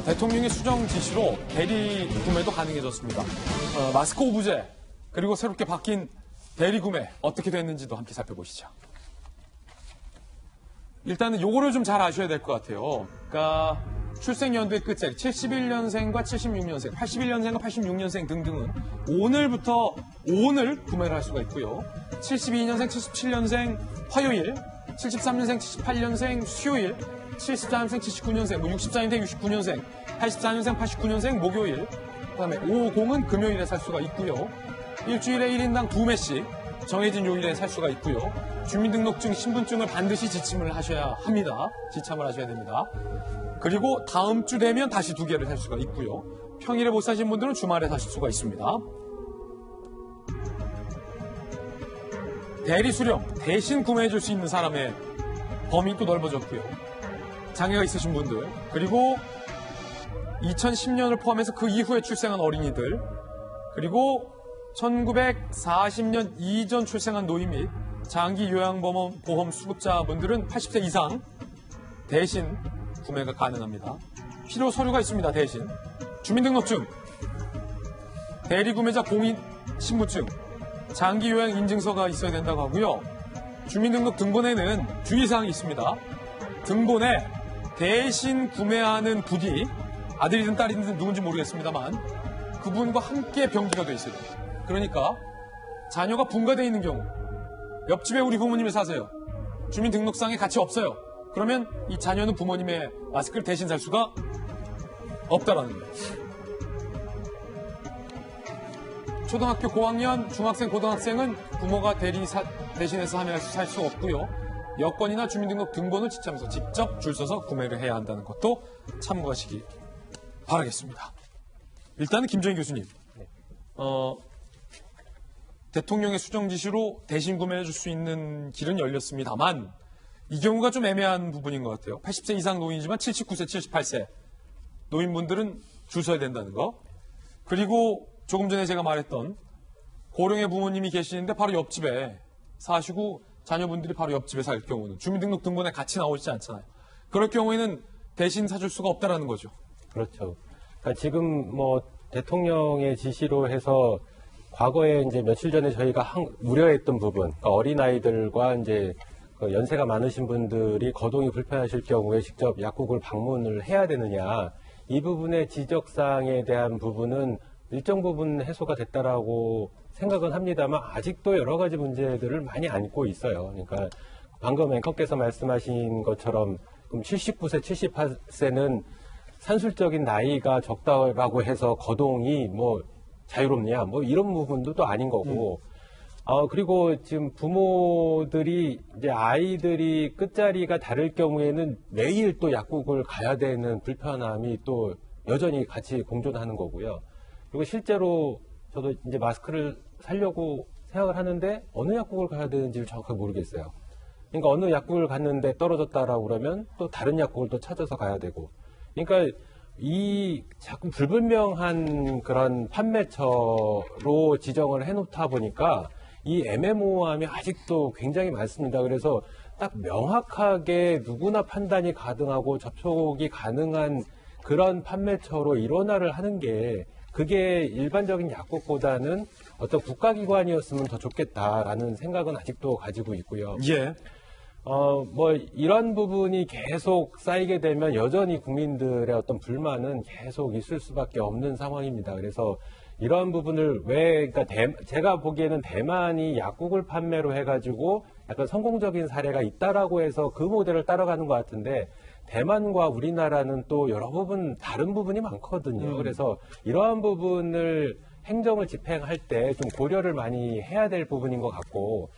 어, 대통령의 수정 지시로 대리 구매도 가능해졌습니다. 어, 마스크 오브제 그리고 새롭게 바뀐 대리 구매 어떻게 됐는지도 함께 살펴보시죠. 일단은 요거를 좀 잘 아셔야 될 것 같아요. 그러니까 출생 연도의 끝자리 71년생과 76년생, 81년생과 86년생 등등은 오늘부터 오늘 구매를 할 수가 있고요. 72년생, 77년생 화요일, 73년생, 78년생 수요일, 74년생, 79년생, 뭐 64년생, 69년생, 84년생, 89년생 목요일, 그 다음에 50은 금요일에 살 수가 있고요. 일주일에 1인당 두 매씩 정해진 요일에 살 수가 있고요. 주민등록증, 신분증을 반드시 지침을 하셔야 합니다. 지참을 하셔야 됩니다. 그리고 다음 주 되면 다시 두 개를 살 수가 있고요. 평일에 못 사신 분들은 주말에 사실 수가 있습니다. 대리 수령, 대신 구매해 줄 수 있는 사람의 범위 또 넓어졌고요. 장애가 있으신 분들, 그리고 2010년을 포함해서 그 이후에 출생한 어린이들, 그리고 1940년 이전 출생한 노인 및 장기 요양보험 보험 수급자분들은 80세 이상 대신 구매가 가능합니다. 필요 서류가 있습니다. 대신 주민등록증, 대리구매자 공인 신분증, 장기 요양 인증서가 있어야 된다고 하고요. 주민등록 등본에는 주의사항이 있습니다. 등본에 대신 구매하는 분이 아들이든 딸이든 누군지 모르겠습니다만 그분과 함께 병기가 돼 있어요. 그러니까 자녀가 분가돼 있는 경우 옆집에 우리 부모님이 사세요. 주민등록상에 같이 없어요. 그러면 이 자녀는 부모님의 마스크를 대신 살 수가 없다라는 거예요. 초등학교 고학년, 중학생, 고등학생은 부모가 대리 사- 대신해서 하면 살 수 없고요. 여권이나 주민등록 등본을 지참해서 직접 줄 서서 구매를 해야 한다는 것도 참고하시기 바라겠습니다. 일단은 김정인 교수님, 어, 대통령의 수정 지시로 대신 구매해 줄 수 있는 길은 열렸습니다만 이 경우가 좀 애매한 부분인 것 같아요. 80세 이상 노인이지만 79세, 78세 노인분들은 줄 서야 된다는 거. 그리고 조금 전에 제가 말했던 고령의 부모님이 계시는데 바로 옆집에 사시고 자녀분들이 바로 옆집에 살 경우는 주민등록 등본에 같이 나오지 않잖아요. 그럴 경우에는 대신 사줄 수가 없다라는 거죠. 그렇죠. 그러니까 지금 뭐 대통령의 지시로 해서 과거에 이제 며칠 전에 저희가 항- 우려했던 부분, 그러니까 어린 아이들과 이제 그 연세가 많으신 분들이 거동이 불편하실 경우에 직접 약국을 방문을 해야 되느냐, 이 부분의 지적사항에 대한 부분은 일정 부분 해소가 됐다라고 생각은 합니다만 아직도 여러 가지 문제들을 많이 안고 있어요. 그러니까 방금 앵커께서 말씀하신 것처럼 그럼 79세, 78세는 산술적인 나이가 적다라고 해서 거동이 뭐 자유롭냐 뭐 이런 부분도 또 아닌 거고 어 그리고 지금 부모들이 이제 아이들이 끝자리가 다를 경우에는 매일 또 약국을 가야 되는 불편함이 또 여전히 같이 공존하는 거고요. 그리고 실제로 저도 이제 마스크를 사려고 생각을 하는데 어느 약국을 가야 되는지를 정확하게 모르겠어요. 그러니까 어느 약국을 갔는데 떨어졌다라고 그러면 또 다른 약국을 또 찾아서 가야 되고. 그러니까 이 자꾸 불분명한 그런 판매처로 지정을 해놓다 보니까 이 애매모호함이 아직도 굉장히 많습니다. 그래서 딱 명확하게 누구나 판단이 가능하고 접촉이 가능한 그런 판매처로 일원화를 하는 게 그게 일반적인 약국보다는 어떤 국가기관이었으면 더 좋겠다라는 생각은 아직도 가지고 있고요. 예. 어, 뭐, 이런 부분이 계속 쌓이게 되면 여전히 국민들의 어떤 불만은 계속 있을 수밖에 없는 상황입니다. 그래서 이러한 부분을 왜, 그러니까 대- 제가 보기에는 대만이 약국을 판매로 해가지고 약간 성공적인 사례가 있다라고 해서 그 모델을 따라가는 것 같은데 대만과 우리나라는 또 여러 부분 다른 부분이 많거든요. 음. 그래서 이러한 부분을 행정을 집행할 때 좀 고려를 많이 해야 될 부분인 것 같고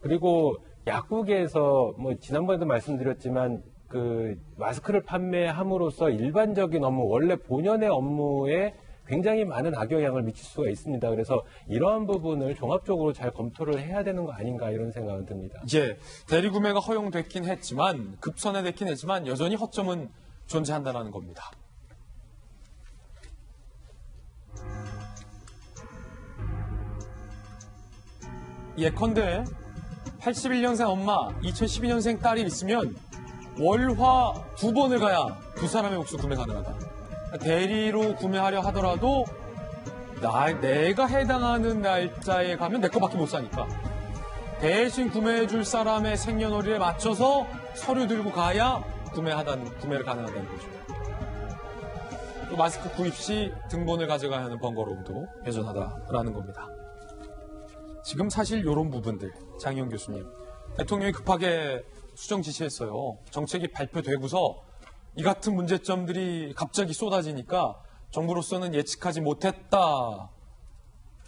그리고 약국에서 뭐 지난번에도 말씀드렸지만 그 마스크를 판매함으로써 일반적인 업무 원래 본연의 업무에 굉장히 많은 악영향을 미칠 수가 있습니다. 그래서 이러한 부분을 종합적으로 잘 검토를 해야 되는 거 아닌가 이런 생각은 듭니다. 예, 대리 구매가 허용됐긴 했지만 급선회됐긴 했지만 여전히 허점은 존재한다는 겁니다. 예컨대 81년생 엄마, 2012년생 딸이 있으면 월화 두 번을 가야 두 사람의 몫을 구매 가능하다. 대리로 구매하려 하더라도 나, 내가 해당하는 날짜에 가면 내 거밖에 못 사니까 대신 구매해줄 사람의 생년월일에 맞춰서 서류 들고 가야 구매하다는 구매를 가능하다는 거죠. 또 마스크 구입 시 등본을 가져가야 하는 번거로움도 여전하다라는 겁니다. 지금 사실 이런 부분들 장희영 교수님 대통령이 급하게 수정 지시했어요. 정책이 발표되고서 이 같은 문제점들이 갑자기 쏟아지니까 정부로서는 예측하지 못했다.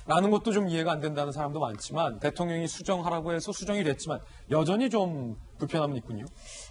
라는 것도 좀 이해가 안 된다는 사람도 많지만 대통령이 수정하라고 해서 수정이 됐지만 여전히 좀 불편함은 있군요.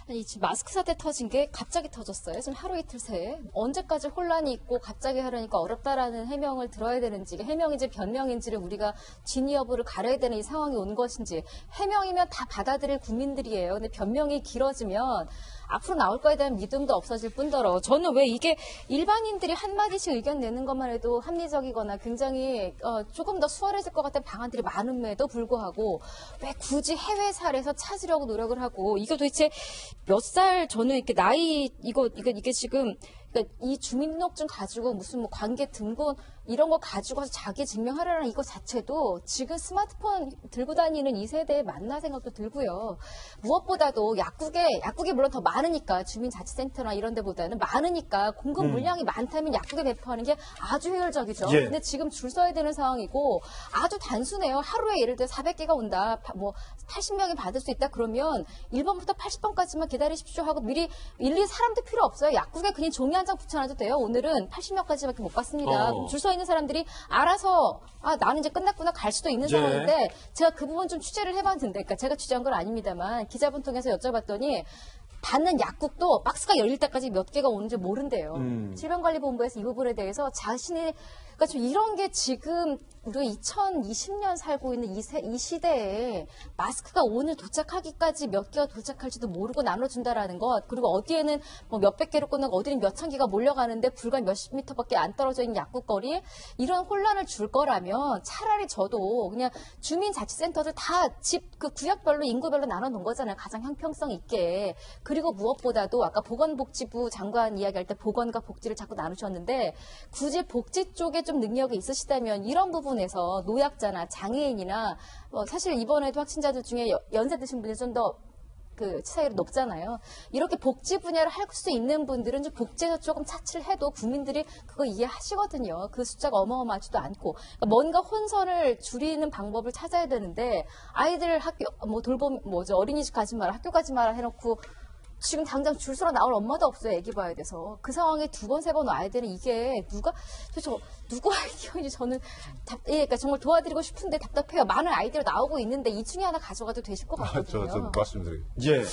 아니, 지금 마스크 사태 터진 게 갑자기 터졌어요. 지금 하루 이틀 새에. 언제까지 혼란이 있고 갑자기 하려니까 어렵다라는 해명을 들어야 되는지, 해명인지 변명인지를 우리가 진위 여부를 가려야 되는 이 상황이 온 것인지, 해명이면 다 받아들일 국민들이에요. 근데 변명이 길어지면 앞으로 나올 거에 대한 믿음도 없어질 뿐더러 저는 왜 이게 일반인들이 한마디씩 의견 내는 것만 해도 합리적이거나 굉장히 어, 조금 더 수월해질 것 같은 방안들이 많음에도 불구하고 왜 굳이 해외 사례에서 찾으려고 노력을 하고 이게 도대체 몇 살 저는 이렇게 나이 이거 이거 이게 지금 그러니까 이 주민등록증 가지고 무슨 뭐 관계 등본 이런 거 가지고 와서 자기 증명하라는 이거 자체도 지금 스마트폰 들고 다니는 이 세대에 맞나 생각도 들고요. 무엇보다도 약국에 약국이 물론 더 많으니까 주민자치센터나 이런 데보다는 많으니까 공급 물량이 많다면 약국에 배포하는 게 아주 효율적이죠. 예. 근데 지금 줄 서야 되는 상황이고 아주 단순해요. 하루에 예를 들어 400개가 온다. 파- 뭐 80명이 받을 수 있다 그러면 1번부터 80번까지만 기다리십시오 하고 미리 일일이 사람도 필요 없어요. 약국에 그냥 종이 한 장 붙여놔도 돼요. 오늘은 80명까지밖에 못 받습니다. 어. 그럼 줄서 있는 사람들이 알아서 아 나는 이제 끝났구나 갈 수도 있는 예. 상황인데 제가 그 부분 좀 취재를 해봤는데 그러니까 제가 취재한 건 아닙니다만 기자분 통해서 여쭤봤더니 받는 약국도 박스가 열릴 때까지 몇 개가 오는지 모른대요. 음. 질병관리본부에서 이 부분에 대해서 자신이 그러니까 좀 이런 게 지금 우리가 2020년 살고 있는 이, 세- 이 시대에 마스크가 오늘 도착하기까지 몇 개가 도착할지도 모르고 나눠준다라는 것 그리고 어디에는 뭐 몇백 개로 끊고 어디는 몇 천 개가 몰려가는데 불과 몇십 미터밖에 안 떨어져 있는 약국 거리에 이런 혼란을 줄 거라면 차라리 저도 그냥 주민자치센터들 다집 그 구역별로 인구별로 나눠 놓은 거잖아요 가장 형평성 있게 그 리고 무엇보다도 아까 보건복지부 장관 이야기할 때 보건과 복지를 자꾸 나누셨는데 굳이 복지 쪽에 좀 능력이 있으시다면 이런 부분에서 노약자나 장애인이나 뭐 사실 이번에도 확진자들 중에 여- 연세 드신 분이 좀더 그 치사율이 높잖아요. 이렇게 복지 분야를 할 수 있는 분들은 좀 복지에서 조금 차치를 해도 국민들이 그거 이해하시거든요. 그 숫자가 어마어마하지도 않고 그러니까 뭔가 혼선을 줄이는 방법을 찾아야 되는데 아이들 학교 뭐 돌봄 뭐죠 어린이집 가지 마라 학교 가지 마라 해놓고 지금 당장 줄 서러 나올 엄마도 없어요. 애기 봐야 돼서. 그 상황에 두 번, 세 번 와야 되는 이게 누가, 저, 누구 아이디어인지 저는 답, 예, 그러니까 정말 도와드리고 싶은데 답답해요. 많은 아이디어 나오고 있는데 이 중에 하나 가져가도 되실 것 아, 같거든요. 저, 저 말씀드리겠습니다. 예.